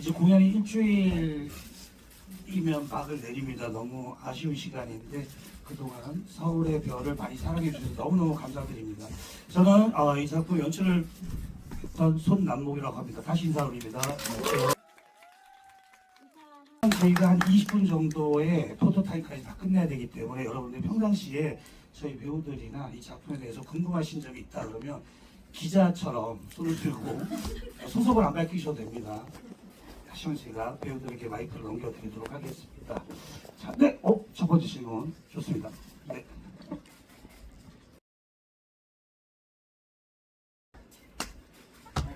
이제 공연이 일주일이면 막을 내립니다. 너무 아쉬운 시간인데 그동안 서울의 별을 많이 사랑해 주셔서 너무너무 감사드립니다. 저는 어, 이 작품 연출을 했던 손남목이라고 합니다. 다시 인사드립니다. 저희가 한 20분 정도의 포토타임까지 다 끝내야 되기 때문에 여러분들 평상시에 저희 배우들이나 이 작품에 대해서 궁금하신 점이 있다 그러면 기자처럼 손을 들고 소속을 안 밝히셔도 됩니다. 하시면 제가 배우들에게 마이크를 넘겨드리도록 하겠습니다. 자, 네, 어, 질문 좋습니다. 네.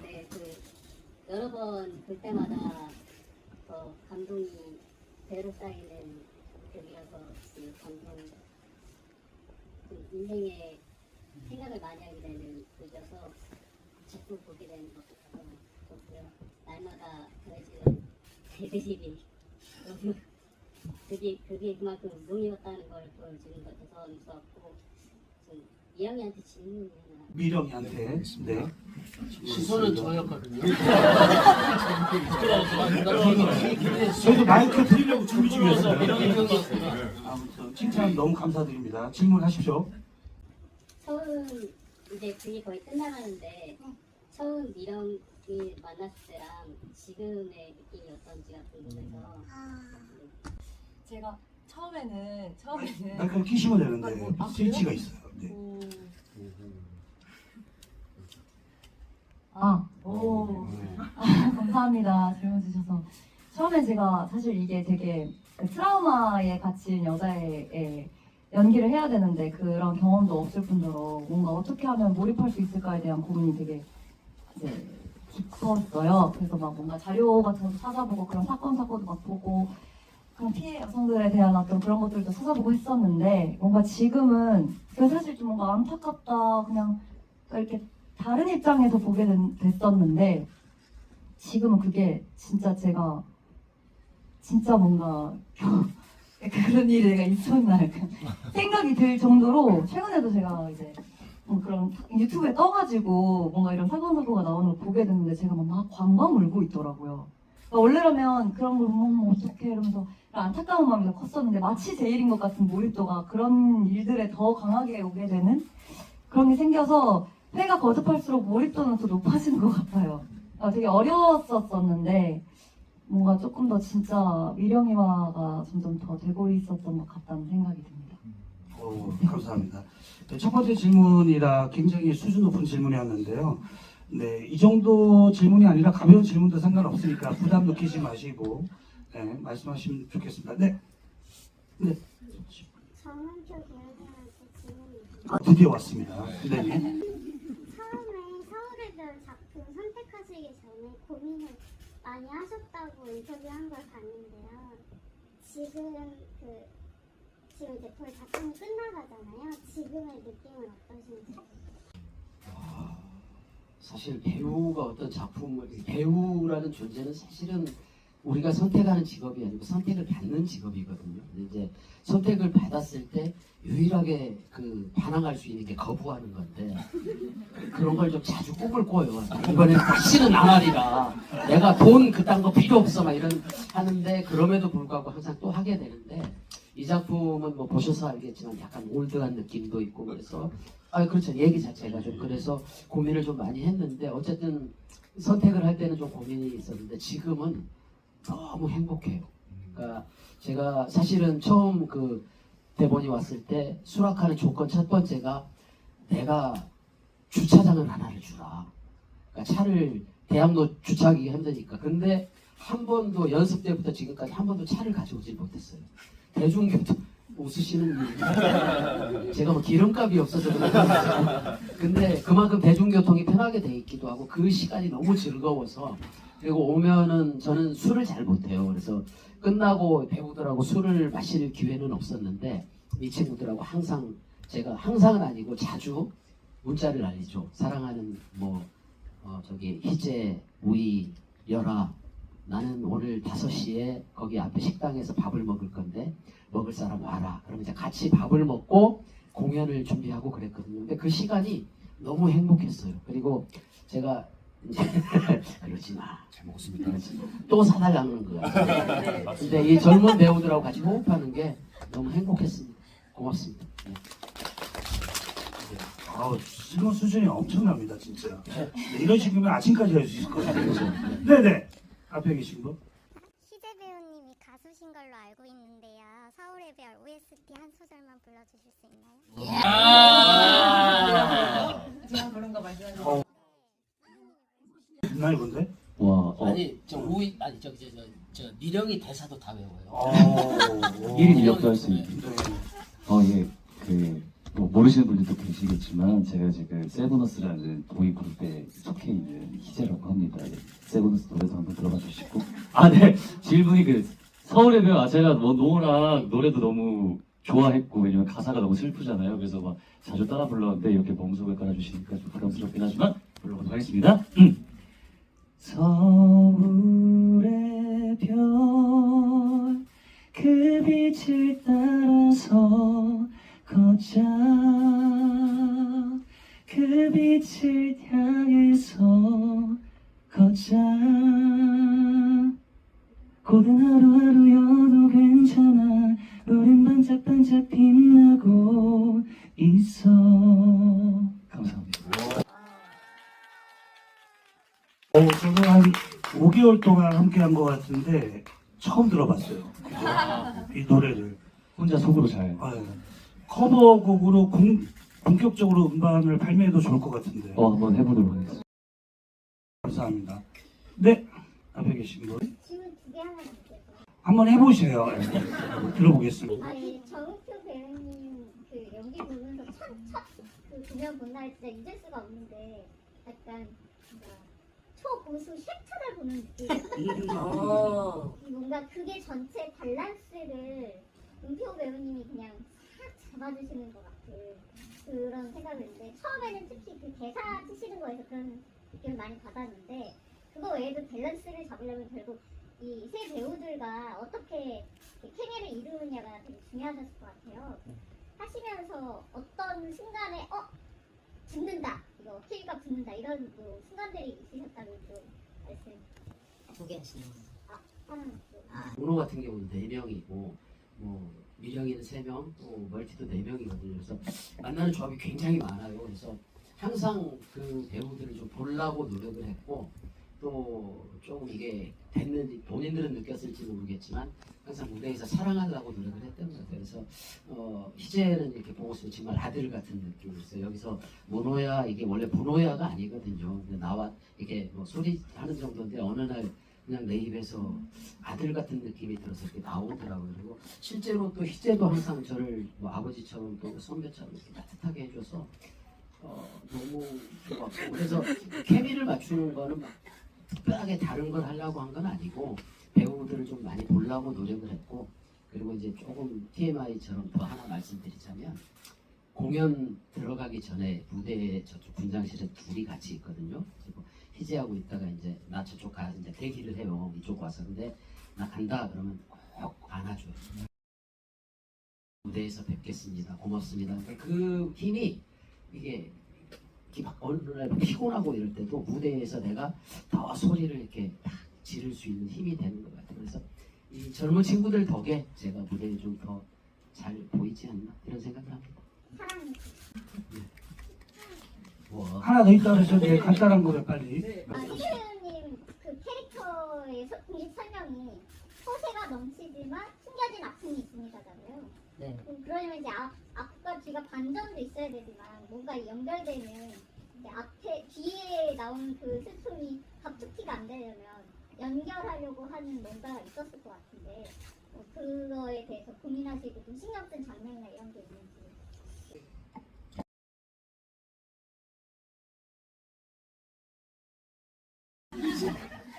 네, 그 여러 번 볼 때마다 더 감동이 배로 쌓이는 곡이라서 그 감동, 그 인생에 생각을 많이 하게 되는 곡이어서 자꾸 보게 되는 것 같아서 좋고요. 날마다 더해지는 대드립이 너무 그게 그게 그만큼 운동이었다는 걸 보여주는 것 같아서 좋았고 좀 이영이한테 질문이 하나 미령이한테 네. 시선은 저였거든요. 저희도 마이크 드리려고 준비 같습니다. 아무튼 칭찬 너무 감사드립니다. 질문하십시오. 처음 이제 그게 거의 끝나가는데 처음 미령이 만났을 때랑 지금의 느낌이 어떤지가 궁금해서 제가 처음에는 처음에는 마이크를 끼시면 되는데 아이고, 아, 스위치가? 있어요. 네. 음. 아, 오. 아, 감사합니다. 질문 주셔서. 처음에 제가 사실 이게 되게 그 트라우마에 갇힌 여자의 연기를 해야 되는데 그런 경험도 없을 뿐더러 뭔가 어떻게 하면 몰입할 수 있을까에 대한 고민이 되게 이제 깊었어요. 그래서 막 뭔가 자료 같은 것도 찾아보고 그런 사건 사고도 막 보고 그런 피해 여성들에 대한 어떤 그런 것들도 찾아보고 했었는데 뭔가 지금은 그 사실 좀 뭔가 안타깝다 그냥 이렇게 다른 입장에서 보게 된- 됐었는데 지금은 그게 진짜 제가 진짜 뭔가 그런 일이 내가 있었나 생각이 들 정도로 최근에도 제가 이제 뭐 그런 유튜브에 떠가지고 뭔가 이런 사건 사고가 나오는 걸 보게 됐는데 제가 막, 막 광광 울고 있더라고요. 그러니까 원래라면 그런 걸 보면 어떡해 이러면서 안타까운 마음이 더 컸었는데 마치 제 일인 것 같은 몰입도가 그런 일들에 더 강하게 오게 되는 그런 게 생겨서 회가 거듭할수록 몰입도는 더 높아지는 것 같아요. 아, 되게 어려웠었었는데 뭔가 조금 더 진짜 미령이화가 점점 더 되고 있었던 것 같다는 생각이 듭니다. 오, 감사합니다. 네, 첫 번째 질문이라 굉장히 수준 높은 질문이었는데요. 네, 이 정도 질문이 아니라 가벼운 질문도 상관없으니까 부담 느끼지 마시고 네, 말씀하시면 좋겠습니다. 네, 네, 정은표 교수한테 질문이. 아, 드디어 왔습니다. 네, 처음에 서울의 별 작품 선택하시기 전에 고민을 많이 하셨다고 인터뷰한 걸 봤는데요. 지금 그 지금 이제 거의 작품이 끝나가잖아요. 지금의 느낌은 어떠신지? 사실 배우가 어떤 작품을 배우라는 존재는 사실은 우리가 선택하는 직업이 아니고 선택을 받는 직업이거든요. 이제 선택을 받았을 때 유일하게 그 반항할 수 있는 게 거부하는 건데 그런 걸 좀 자주 꿈을 꿔요. 이번엔 다시는 안 하리라. 내가 돈 그딴 거 필요 없어 막 이런 하는데 그럼에도 불구하고 항상 또 하게 되는데 이 작품은 뭐 보셔서 알겠지만 약간 올드한 느낌도 있고 그래서 아 그렇죠 얘기 자체가 좀 그래서 고민을 좀 많이 했는데 어쨌든 선택을 할 때는 좀 고민이 있었는데 지금은 너무 행복해요. 그러니까 제가 사실은 처음 그 대본이 왔을 때 수락하는 조건 첫 번째가 내가 주차장을 하나를 주라. 그러니까 차를 대학로 주차하기 힘드니까. 근데 한 번도 연습 때부터 지금까지 한 번도 차를 가져오질 못했어요. 대중교통 웃으시는 일. 제가 뭐 기름값이 없어서 그런 거죠. 근데 그만큼 대중교통이 편하게 돼 있기도 하고 그 시간이 너무 즐거워서 그리고 오면은 저는 술을 잘 못해요. 그래서 끝나고 배우들하고 술을 마실 기회는 없었는데 이 친구들하고 항상 제가 항상은 아니고 자주 문자를 날리죠. 사랑하는 뭐 어, 저기 희재, 우이, 열아 나는 오늘 5시에 거기 앞에 식당에서 밥을 먹을 건데 먹을 사람 와라. 그러면 이제 같이 밥을 먹고 공연을 준비하고 그랬거든요. 근데 그 시간이 너무 행복했어요. 그리고 제가 이제 그러지 마. 잘 먹었습니다. 또 사달라는 거야. 근데 이 젊은 배우들하고 같이 호흡하는 게 너무 행복했습니다. 고맙습니다. 네. 아우 질문 수준이 엄청납니다 진짜. 네, 이런 식이면 아침까지 할 수 있을 것 같아요. 네네. 앞에 계신 분. 희재 배우님이 가수신 걸로 알고 있는데요. 서울의 별 OST 한 소절만 불러주실 수 있나요? 제가 그런 거 말씀하셨어요. 있나요 근데? 와, 어, 아니 저 우이 아니 저기 저, 저, 저 미령이 대사도 다 외워요. 어. 1인 2역도 할 수 있는. 네. 어, 예, 그, 뭐 모르시는 분들도 계시겠지만, 제가 지금 세브너스라는 보이 그룹에 속해 있는 희재라고 합니다. 예, 세브너스 노래도 한번 들어봐 주시고. 아, 네. 질문이 그, 서울의 배우, 아, 제가 뭐, 노랑 노래도 너무 좋아했고, 왜냐면 가사가 너무 슬프잖아요. 그래서 막 자주 따라 불렀는데, 이렇게 멍석을 깔아주시니까 좀 부담스럽긴 하지만, 불러보도록 하겠습니다. 음. 빛을 향해서 걷자 고된 하루하루여도 괜찮아 우린 반짝반짝 빛나고 있어 감사합니다 어, 저는 한 5개월 동안 함께한 것 같은데 처음 들어봤어요. 그죠? 이 노래를. 혼자 속으로 잘 아, 예. 커버곡으로 공, 본격적으로 음반을 발매해도 좋을 것 같은데. 어, 한번 해보도록 하겠습니다 감사합니다. 네, 앞에 계신 분. 질문 두개 하나 드릴게요. 한번 해보세요. 예. 들어보겠습니다. 아니 정우표 배우님 그 연기 보면서 첫첫그 공연 본날 진짜 잊을 수가 없는데 약간 초고수 셰프를 보는 느낌. 어. 뭔가 그게 전체 밸런스를 은표 배우님이 그냥 싹 잡아주시는 것 같은 그런 생각을 했는데 처음에는 특히 그 대사 쓰시는 거에서 그런 느낌을 많이 받았는데 그거 외에도 밸런스를 잡으려면 결국 이 세 배우들과 어떻게 케미를 이루느냐가 되게 중요하셨을 것 같아요. 하시면서 어떤 순간에 어? 붙는다. 이거 케미가 붙는다. 이런 또 순간들이 있으셨다면 좀 말씀. 두 개 하시는 하나 좀. 문호 같은 경우는 4명이고 뭐 미령이는 3명, 또 멀티도 4명이거든요. 그래서 만나는 조합이 굉장히 많아요. 그래서 항상 그 배우들을 좀 보려고 노력을 했고 또 조금 이게 됐는지 본인들은 느꼈을지 모르겠지만 항상 무대에서 사랑하려고 노력을 했던 것 같아요. 그래서 어, 희재는 이렇게 보고 있으면 정말 아들 같은 느낌이었어요. 여기서 모노야 이게 원래 문호야가 아니거든요. 근데 나와 이렇게 뭐 소리 하는 정도인데 어느 날 그냥 내 입에서 아들 같은 느낌이 들어서 이렇게 나오더라고요. 그리고 실제로 또 희재도 항상 저를 뭐 아버지처럼 또 선배처럼 이렇게 따뜻하게 해줘서 어, 너무 좋았고 그래서 케미를 맞추는 거는 막 특별하게 다른 걸 하려고 한 건 아니고 배우들을 좀 많이 보려고 노력을 했고 그리고 이제 조금 TMI처럼 더 하나 말씀드리자면 공연 들어가기 전에 무대에 저쪽 분장실에 둘이 같이 있거든요. 그리고 희재하고 있다가 이제 나 저쪽 가 이제 대기를 해요. 이쪽 와서 근데 나 간다 그러면 꼭 안아줘요. 무대에서 뵙겠습니다. 고맙습니다. 그 힘이 이게 날 피곤하고 이럴 때도 무대에서 내가 더 소리를 이렇게 딱 지를 수 있는 힘이 되는 것 같아요. 그래서 이 젊은 친구들 덕에 제가 무대에 좀 더 잘 보이지 않나 이런 생각을 합니다. 사랑 뭐 하나 더 있다 그러셨는데 간단한 거를 빨리. 아, 희재배우님 그 캐릭터의 공식 설명이 소세가 넘치지만 숨겨진 아픔이 있습니다잖아요. 네. 음, 그러면 이제 앞, 앞과 뒤가 반전도 있어야 되지만 뭔가 연결되는 이제 앞에 뒤에 나온 그 슬픔이 갑툭튀가 안 되려면 연결하려고 하는 뭔가가 있었을 것 같은데 어, 그거에 대해서 고민하시고 좀 신경 쓴 장면이나 이런 게 있는지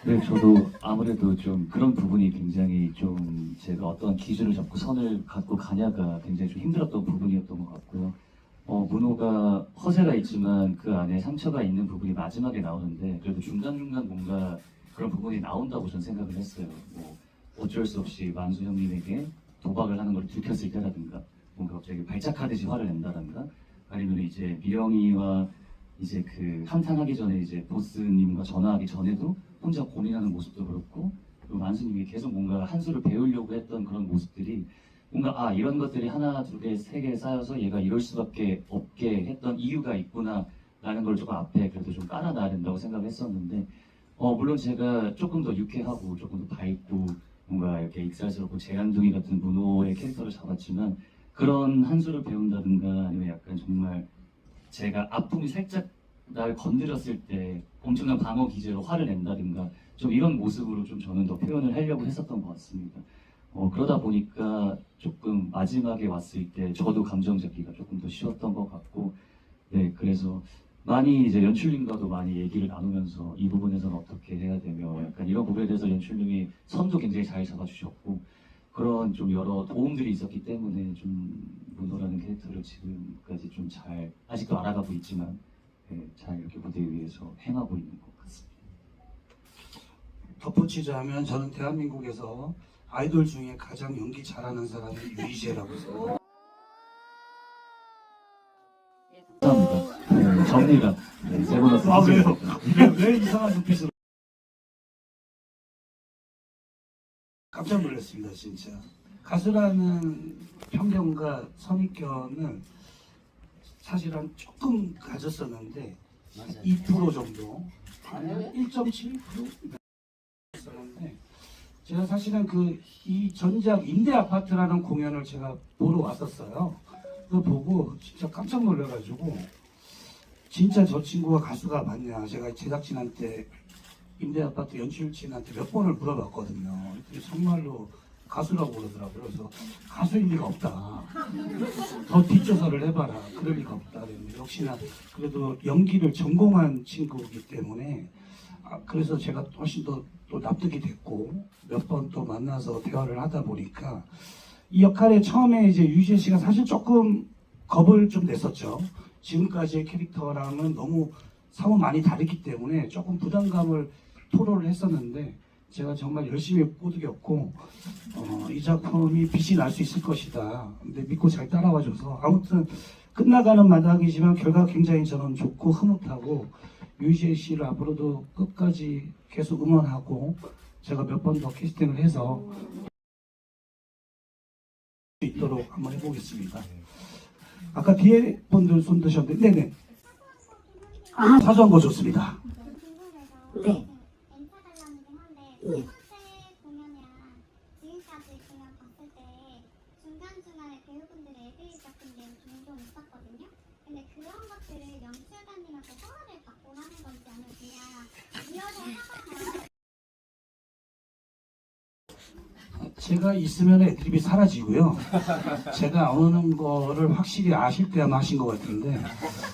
네, 저도 아무래도 좀 그런 부분이 굉장히 좀 제가 어떤 기준을 잡고 선을 갖고 가냐가 굉장히 좀 힘들었던 부분이었던 것 같고요. 어, 문호가 허세가 있지만 그 안에 상처가 있는 부분이 마지막에 나오는데 그래도 중간중간 뭔가 그런 부분이 나온다고 저는 생각을 했어요. 뭐 어쩔 수 없이 만수 형님에게 도박을 하는 걸 들켰을 때라든가 뭔가 갑자기 발작하듯이 화를 낸다든가 아니면 이제 미영이와 이제 그 한탄하기 전에 이제 보스님과 전화하기 전에도 혼자 고민하는 모습도 그렇고 그리고 만수님이 계속 뭔가 한 수를 배우려고 했던 그런 모습들이 뭔가 아 이런 것들이 하나 두 개 세 개 쌓여서 얘가 이럴 수밖에 없게 했던 이유가 있구나 라는 걸 조금 앞에 그래도 좀 깔아놔야 된다고 생각했었는데 어 물론 제가 조금 더 유쾌하고 조금 더 밝고 뭔가 이렇게 익살스럽고 재간둥이 같은 문호의 캐릭터를 잡았지만 그런 한 수를 배운다든가 아니면 약간 정말 제가 아픔이 살짝 날 건드렸을 때 엄청난 방어 기제로 화를 낸다든가 좀 이런 모습으로 좀 저는 더 표현을 하려고 했었던 것 같습니다. 어, 그러다 보니까 조금 마지막에 왔을 때 저도 감정 잡기가 조금 더 쉬웠던 것 같고 네 그래서 많이 이제 연출님과도 많이 얘기를 나누면서 이 부분에서는 어떻게 해야 되며 약간 이런 부분에 대해서 연출님이 선도 굉장히 잘 잡아주셨고 그런 좀 여러 도움들이 있었기 때문에 좀 문호라는 캐릭터를 지금까지 좀 잘 아직도 알아가고 있지만 네, 잘 이렇게 무대 위에서 행하고 있는 것 같습니다. 덧붙이자면 저는 대한민국에서 아이돌 중에 가장 연기 잘하는 사람이 유이재라고 생각합니다. 감사합니다. 네, 정리가 네, 세보너스 아 왜요? 왜, 왜 이상한 눈빛으로? 깜짝 놀랐습니다 진짜. 가수라는 편견과 선입견은 사실은 조금 가졌었는데 맞아요. 2% 정도, 아니면 1.7% 있었는데 제가 사실은 그 이 전작 임대 아파트라는 공연을 제가 보러 왔었어요. 그거 보고 진짜 깜짝 놀라가지고 진짜 저 친구가 가수가 맞냐 제가 제작진한테 임대 아파트 연출진한테 몇 번을 물어봤거든요. 정말로 가수라고 그러더라고요. 그래서 가수일 리가 없다. 더 뒷조사를 해봐라. 그럴 리가 없다. 그랬는데 역시나 그래도 연기를 전공한 친구이기 때문에 아, 그래서 제가 훨씬 더 또 납득이 됐고 몇 번 또 만나서 대화를 하다 보니까 이 역할에 처음에 이제 유재 씨가 사실 조금 겁을 좀 냈었죠. 지금까지의 캐릭터랑은 너무 사뭇 많이 다르기 때문에 조금 부담감을 토로를 했었는데 제가 정말 열심히 꼬드겼고 어, 이 작품이 빛이 날 수 있을 것이다. 근데 믿고 잘 따라와줘서 아무튼 끝나가는 마당이지만 결과 굉장히 저는 좋고 흐뭇하고 유재 씨를 앞으로도 끝까지 계속 응원하고 제가 몇 번 더 캐스팅을 해서 수 있도록 한번 해보겠습니다. 아까 뒤에 분들 손 드셨는데 네네 아, 사소한 거 좋습니다. 네. 번째 공연이랑 지금까지 공연 봤을 때 중간중간에 배우분들의 애드립 같은 게 종종 있었거든요. 근데 그런 것들을 연출가님한테 허가를 받고 하는 건지 아니면 그냥 이어서 하거나 제가 있으면 애드립이 사라지고요. 제가 안 오는 거를 확실히 아실 때 아마 하신 것 같은데.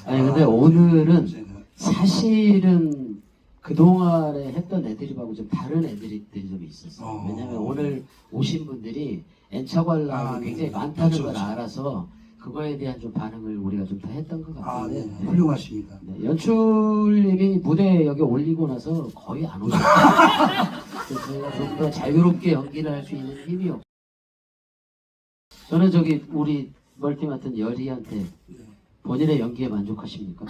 아니 근데 오늘은 사실은 그동안에 했던 애드립하고 좀 다른 애드립들이 좀 있었어요. 어. 왜냐면 오늘 오신 분들이 엔차 관람이 아, 네. 굉장히 많다는 그렇죠, 걸 그렇죠. 알아서 그거에 대한 좀 반응을 우리가 좀더 했던 것 아, 같은데 네. 훌륭하십니다. 네, 연출님이 무대 여기 올리고 나서 거의 안 오셨어요. 그래서 저희가 좀 더 자유롭게 연기를 할 수 있는 힘이 없어요. 저는 저기 우리 멀티 맡은 열이한테 네. 본인의 연기에 만족하십니까?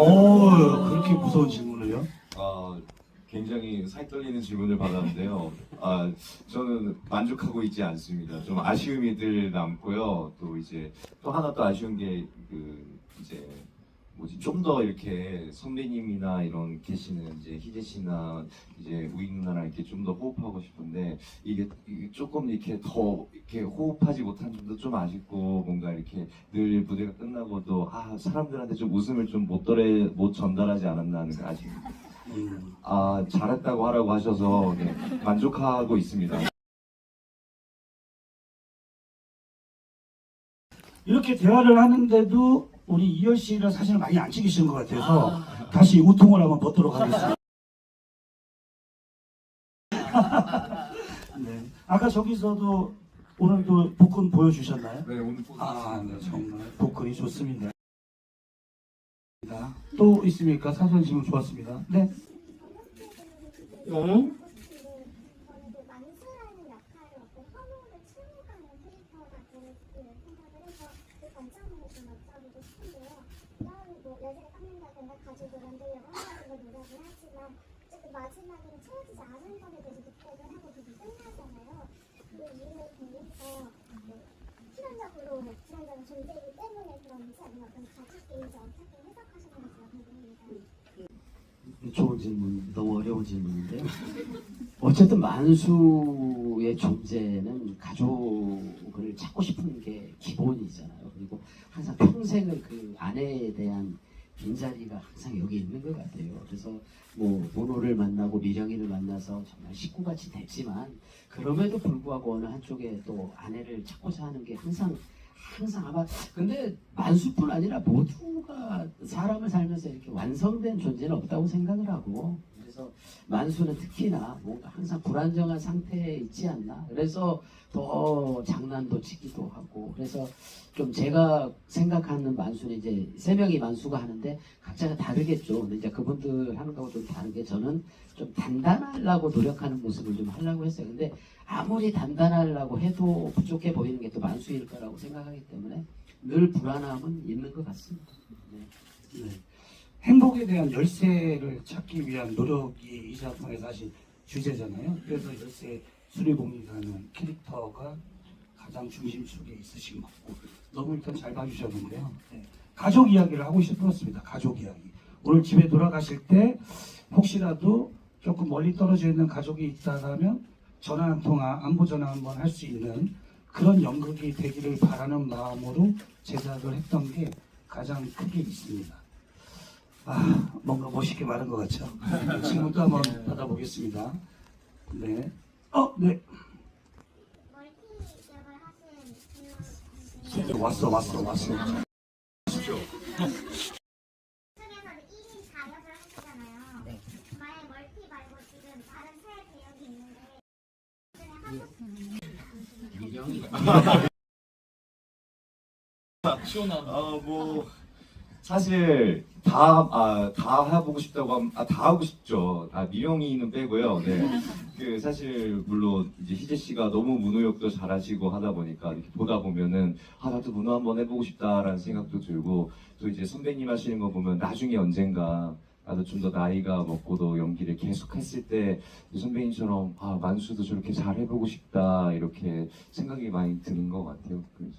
오, 그렇게 무서운 질문을요? 아, 굉장히 살 떨리는 질문을 받았는데요. 아, 저는 만족하고 있지 않습니다. 좀 아쉬움이 늘 남고요. 또 이제 또 하나 또 아쉬운 게 그 이제 뭐지 좀 더 이렇게 선배님이나 이런 계시는 이제 희재 씨나 이제 우익 누나랑 이렇게 좀 더 호흡하고 싶은데 이게, 조금 이렇게 더 이렇게 호흡하지 못한 점도 좀 아쉽고 뭔가 이렇게 늘 무대가 끝나고도 아 사람들한테 좀 웃음을 좀 못 전달하지 않았나 하는 그 아쉬움. 음, 아 잘했다고 하라고 하셔서 네, 만족하고 있습니다. 이렇게 대화를 하는데도 우리 이열 씨를 사실 많이 안 찍으시는 것 같아서 다시 우통을 한번 벗도록 하겠습니다. 네. 아까 저기서도 오늘도 복근 보여주셨나요? 네 오늘 아, 네, 정말 복근이 좋습니다. 또 있습니까? 사소한 질문 좋았습니다. 네. 어쨌든 마지막에는 채워지지 않은 것에 대해서 득백을 하고 그게 끝나잖아요. 그 이유를 보면서 뭐 필연적으로 불안정한 존재이기 때문에 그런지 아니면 어떤 가치인지 어떻게 해석하시는지가 궁금합니다. 좋은 질문, 너무 어려운 질문인데요. 어쨌든 만수의 존재는 가족을 찾고 싶은 게 기본이잖아요. 그리고 항상 평생을 그 아내에 대한 빈자리가 항상 여기 있는 것 같아요. 그래서 뭐 모노를 만나고 미령이를 만나서 정말 식구같이 됐지만 그럼에도 불구하고 어느 한쪽에 또 아내를 찾고자 하는 게 항상 항상 아마 근데 만수뿐 아니라 모두가 사람을 살면서 이렇게 완성된 존재는 없다고 생각을 하고 그래서 만수는 특히나 뭔가 항상 불안정한 상태에 있지 않나 그래서 더 장난도 치기도 하고 그래서 좀 제가 생각하는 만수는 이제 세 명이 만수가 하는데 각자가 다르겠죠 근데 이제 그분들 하는 거하고 좀 다르게 저는 좀 단단하려고 노력하는 모습을 좀 하려고 했어요 근데 아무리 단단하려고 해도 부족해 보이는 게 또 만수일 거라고 생각하기 때문에 늘 불안함은 있는 것 같습니다. 네. 네. 행복에 대한 열쇠를 찾기 위한 노력이 이 작품의 사실 주제잖아요. 그래서 열쇠 수리공이라는 캐릭터가 가장 중심축에 있으신 거고 너무 일단 잘 봐주셨는데요. 네. 가족 이야기를 하고 싶었습니다. 가족 이야기. 오늘 집에 돌아가실 때 혹시라도 조금 멀리 떨어져 있는 가족이 있다면 전화 한 통화, 안부 전화 한번 할 수 있는 그런 연극이 되기를 바라는 마음으로 제작을 했던 게 가장 크게 있습니다. 아, 뭔가 멋있게 말한 것 같죠? 질문도 한번 받아보겠습니다. 네. 어, 네. 분은 왔어, 왔어, 왔어. 중에서는 1인 4역을 하시잖아요. 네. 만약 멀티 말고 지금 다른 새 배역이 있는데 중에 하고 미령이 아, 뭐 사실 다, 아, 다 해보고 싶다고 하면, 아, 다 하고 싶죠. 아, 미영이는 빼고요. 네. 그, 사실, 물론, 이제 희재 씨가 너무 문호역도 잘하시고 하다 보니까, 이렇게 보다 보면은, 아, 나도 문호 한번 해보고 싶다라는 생각도 들고, 또 이제 선배님 하시는 거 보면, 나중에 언젠가, 나도 좀 더 나이가 먹고도 연기를 계속 했을 때, 선배님처럼, 아, 만수도 저렇게 잘 해보고 싶다, 이렇게 생각이 많이 드는 것 같아요. 그래서,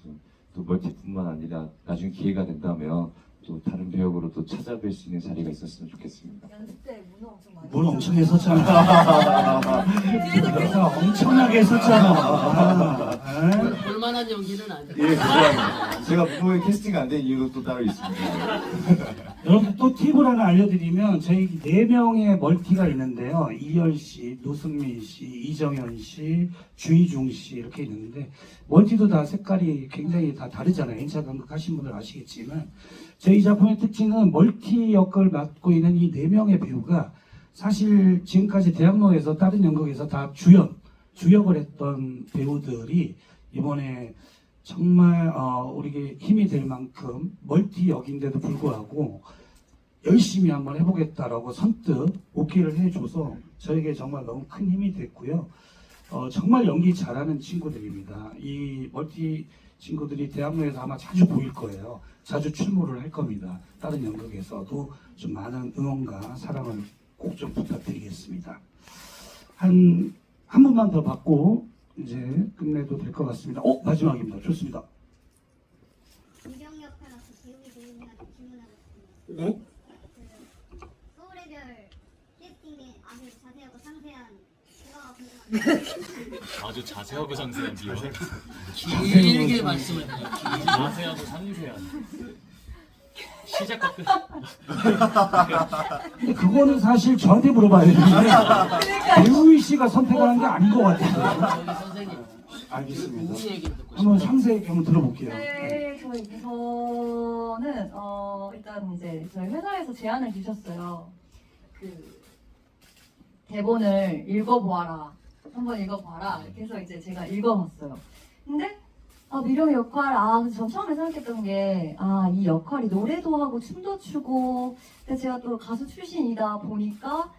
또 멀티뿐만 아니라, 나중에 기회가 된다면, 또 다른 배역으로 또 찾아뵐 수 있는 자리가 있었으면 좋겠습니다. 연습 때 문어 엄청 많이. 뭘 엄청 했었잖아. 내가 엄청나게 했었잖아. 아, 볼만한 연기는 아니에요. 예. 제가 무모에 캐스팅 안 된 이유도 또 따로 있습니다. 여러분 또 팁을 하나 알려드리면 저희 네 명의 멀티가 있는데요. 이열 씨, 노승민 씨, 이정현 씨, 주희중 씨 이렇게 있는데 멀티도 다 색깔이 굉장히 다 다르잖아요. 인차 감독 하신 분들 아시겠지만 저희 작품의 특징은 멀티 역을 맡고 있는 이 네 명의 배우가 사실 지금까지 대학로에서 다른 연극에서 다 주연, 주역을 했던 배우들이 이번에 정말 어, 우리에게 힘이 될 만큼 멀티 역인데도 불구하고 열심히 한번 해보겠다라고 선뜻 오케이를 해줘서 저에게 정말 너무 큰 힘이 됐고요. 어, 정말 연기 잘하는 친구들입니다. 이 멀티 친구들이 대학로에서 아마 자주 보일 거예요. 자주 출몰을 할 겁니다. 다른 연극에서도 좀 많은 응원과 사랑을 꼭 좀 부탁드리겠습니다. 한, 한 분만 더 받고 이제 끝내도 될 것 같습니다. 어, 마지막입니다. 좋습니다. 유령 역할 맡은 기욱이 배우님한테 질문하고 싶습니다. 네? 그 서울의 별 캐스팅에 아주 자세하고 상세한 그거 궁금합니다. 아주 자세하고 상세한 비유. 길게 말씀을 드릴게요. 자세하고 상세한. 시작과 끝. 근데 그거는 사실 저한테 물어봐야 되는데 배우희 씨가 선택한 게 아닌 것 같아요. 저기 선생님, 알겠습니다. 우리 얘기 듣고 한번 싶어요. 상세하게 한번 들어볼게요. 네, 저희 저는 어 일단 이제 저희 회사에서 제안을 주셨어요. 그 대본을 읽어보아라. 한번 읽어봐라. 이렇게 해서 이제 제가 읽어봤어요. 근데 아, 미령의 역할, 아, 전 처음에 생각했던 게, 아, 이 역할이 노래도 하고 춤도 추고, 근데 제가 또 가수 출신이다 보니까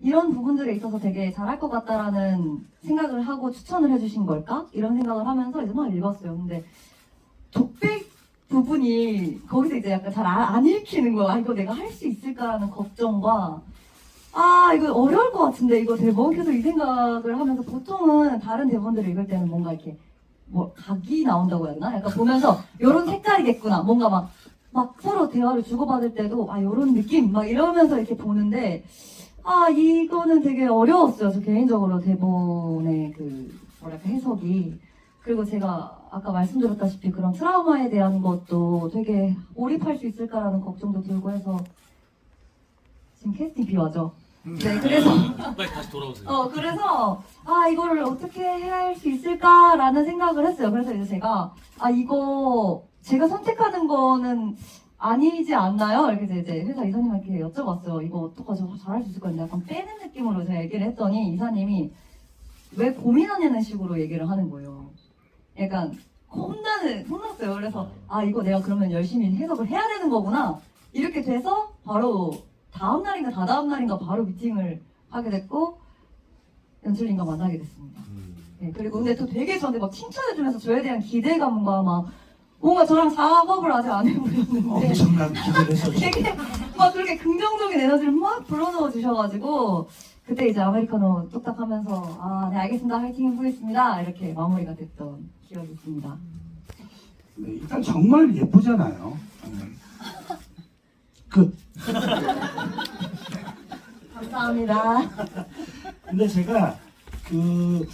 이런 부분들에 있어서 되게 잘할 것 같다라는 생각을 하고 추천을 해주신 걸까? 이런 생각을 하면서 이제 막 읽었어요. 근데 독백 부분이 거기서 이제 약간 잘 안 읽히는 거야. 아, 이거 내가 할 수 있을까라는 걱정과 아 이거 어려울 것 같은데 이거 대본 계속 이 생각을 하면서 보통은 다른 대본들을 읽을 때는 뭔가 이렇게 뭐 각이 나온다고 해야 되나? 약간 보면서 요런 색깔이겠구나. 뭔가 막 막 서로 대화를 주고받을 때도 아 요런 느낌 막 이러면서 이렇게 보는데 아 이거는 되게 어려웠어요. 저 개인적으로 대본의 그 뭐랄까 해석이 그리고 제가 아까 말씀드렸다시피 그런 트라우마에 대한 것도 되게 몰입할 수 있을까라는 걱정도 들고 해서 지금 캐스팅 비와죠. 네 그래서 빨리 다시 돌아오세요. 어 그래서 아 이거를 어떻게 할수 있을까라는 생각을 했어요. 그래서 이제 제가 아 이거 제가 선택하는 거는 아니지 않나요? 이렇게 이제 회사 이사님한테 여쭤봤어요. 이거 어떡하지? 잘할 수 있을 것 같은데 약간 빼는 느낌으로 제가 얘기를 했더니 이사님이 왜 고민하냐는 식으로 얘기를 하는 거예요. 약간 혼나는 혼났어요. 그래서 아 이거 내가 그러면 열심히 해석을 해야 되는 거구나. 이렇게 돼서 바로 다음 날인가 다다음 날인가 바로 미팅을 하게 됐고 연출님과 만나게 됐습니다. 네, 그리고 근데 또 되게 저한테 막 칭찬해주면서 저에 대한 기대감과 막 뭔가 저랑 작업을 아직 안 해보셨는데 엄청난 기대를. 되게 막 그렇게 긍정적인 에너지를 막 불어넣어 주셔가지고 그때 이제 아메리카노 뚝딱 하면서 아 네 알겠습니다 화이팅 해보겠습니다 이렇게 마무리가 됐던 기억이 있습니다. 네, 일단 정말 예쁘잖아요. 음. 끝. 감사합니다. 근데 제가 그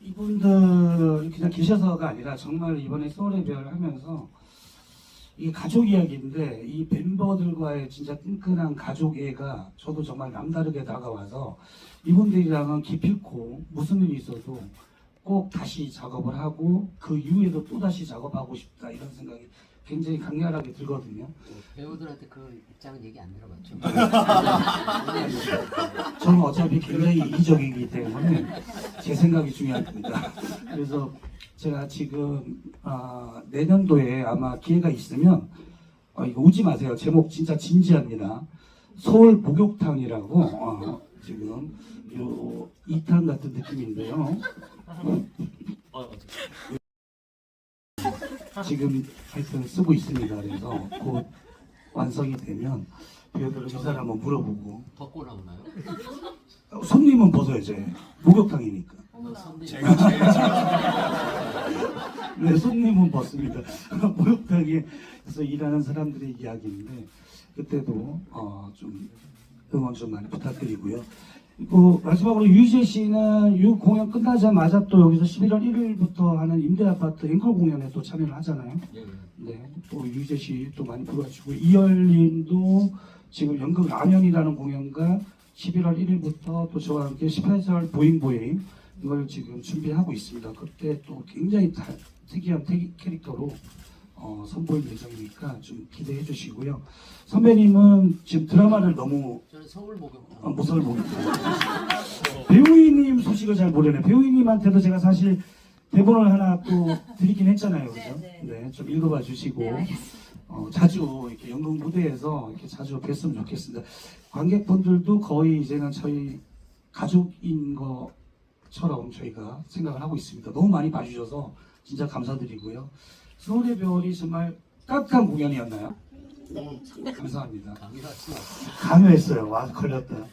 이분들 그냥 계셔서가 아니라 정말 이번에 소울의 별 하면서 이게 가족 이야기인데 이 멤버들과의 진짜 끈끈한 가족 애가 저도 정말 남다르게 다가와서 이분들이랑은 기필코 무슨 일이 있어도 꼭 다시 작업을 하고 그 이후에도 또 다시 작업하고 싶다 이런 생각이 굉장히 강렬하게 들거든요. 배우들한테 그 입장은 얘기 안 들어봤죠. 저는 어차피 굉장히 이기적이기 때문에 제 생각이 중요합니다. 그래서 제가 지금 아, 내년도에 아마 기회가 있으면 어, 이거 오지 마세요. 제목 진짜 진지합니다. 서울 목욕탕이라고 어, 지금 요 2탄 같은 느낌인데요. 어? 지금 하여튼 쓰고 있습니다. 그래서 곧 완성이 되면 배우들 의사를 한번 물어보고 벗고 나오나요? 어, 손님은 벗어야죠. 목욕탕이니까. 제가 제일 네, 손님은 벗습니다. 목욕탕에서 일하는 사람들의 이야기인데 그때도 어, 좀 응원 좀 많이 부탁드리고요. 그리고 마지막으로 유희재 씨는 이 공연 끝나자마자 또 여기서 11월 1일부터 하는 임대 아파트 앵콜 공연에 또 참여를 하잖아요. 예. 네, 또 유희재 씨 또 많이 불러주고 이열님도 지금 연극 라면이라는 공연과 11월 1일부터 또 저와 함께 18살 보잉 보잉 이걸 지금 준비하고 있습니다. 그때 또 굉장히 다, 특이한 태- 캐릭터로 어, 선보일 예정이니까 좀 기대해 주시고요. 선배님은 지금 드라마를 너무 저는 서울 목욕탕. 어, 모습을 보겠다. 배우이님 소식을 잘 모르네. 배우이님한테도 제가 사실 대본을 하나 또 드리긴 했잖아요. 그죠? 네, 네, 좀 읽어봐 주시고. 네, 알겠습니다. 어, 자주 이렇게 연극 무대에서 이렇게 자주 뵀으면 좋겠습니다. 관객분들도 거의 이제는 저희 가족인 것처럼 저희가 생각을 하고 있습니다. 너무 많이 봐주셔서 진짜 감사드리고요. 서울의 별이 정말 따뜻한 공연이었나요? 네. 감사합니다. 강의가 참 강요했어요. 와 걸렸다.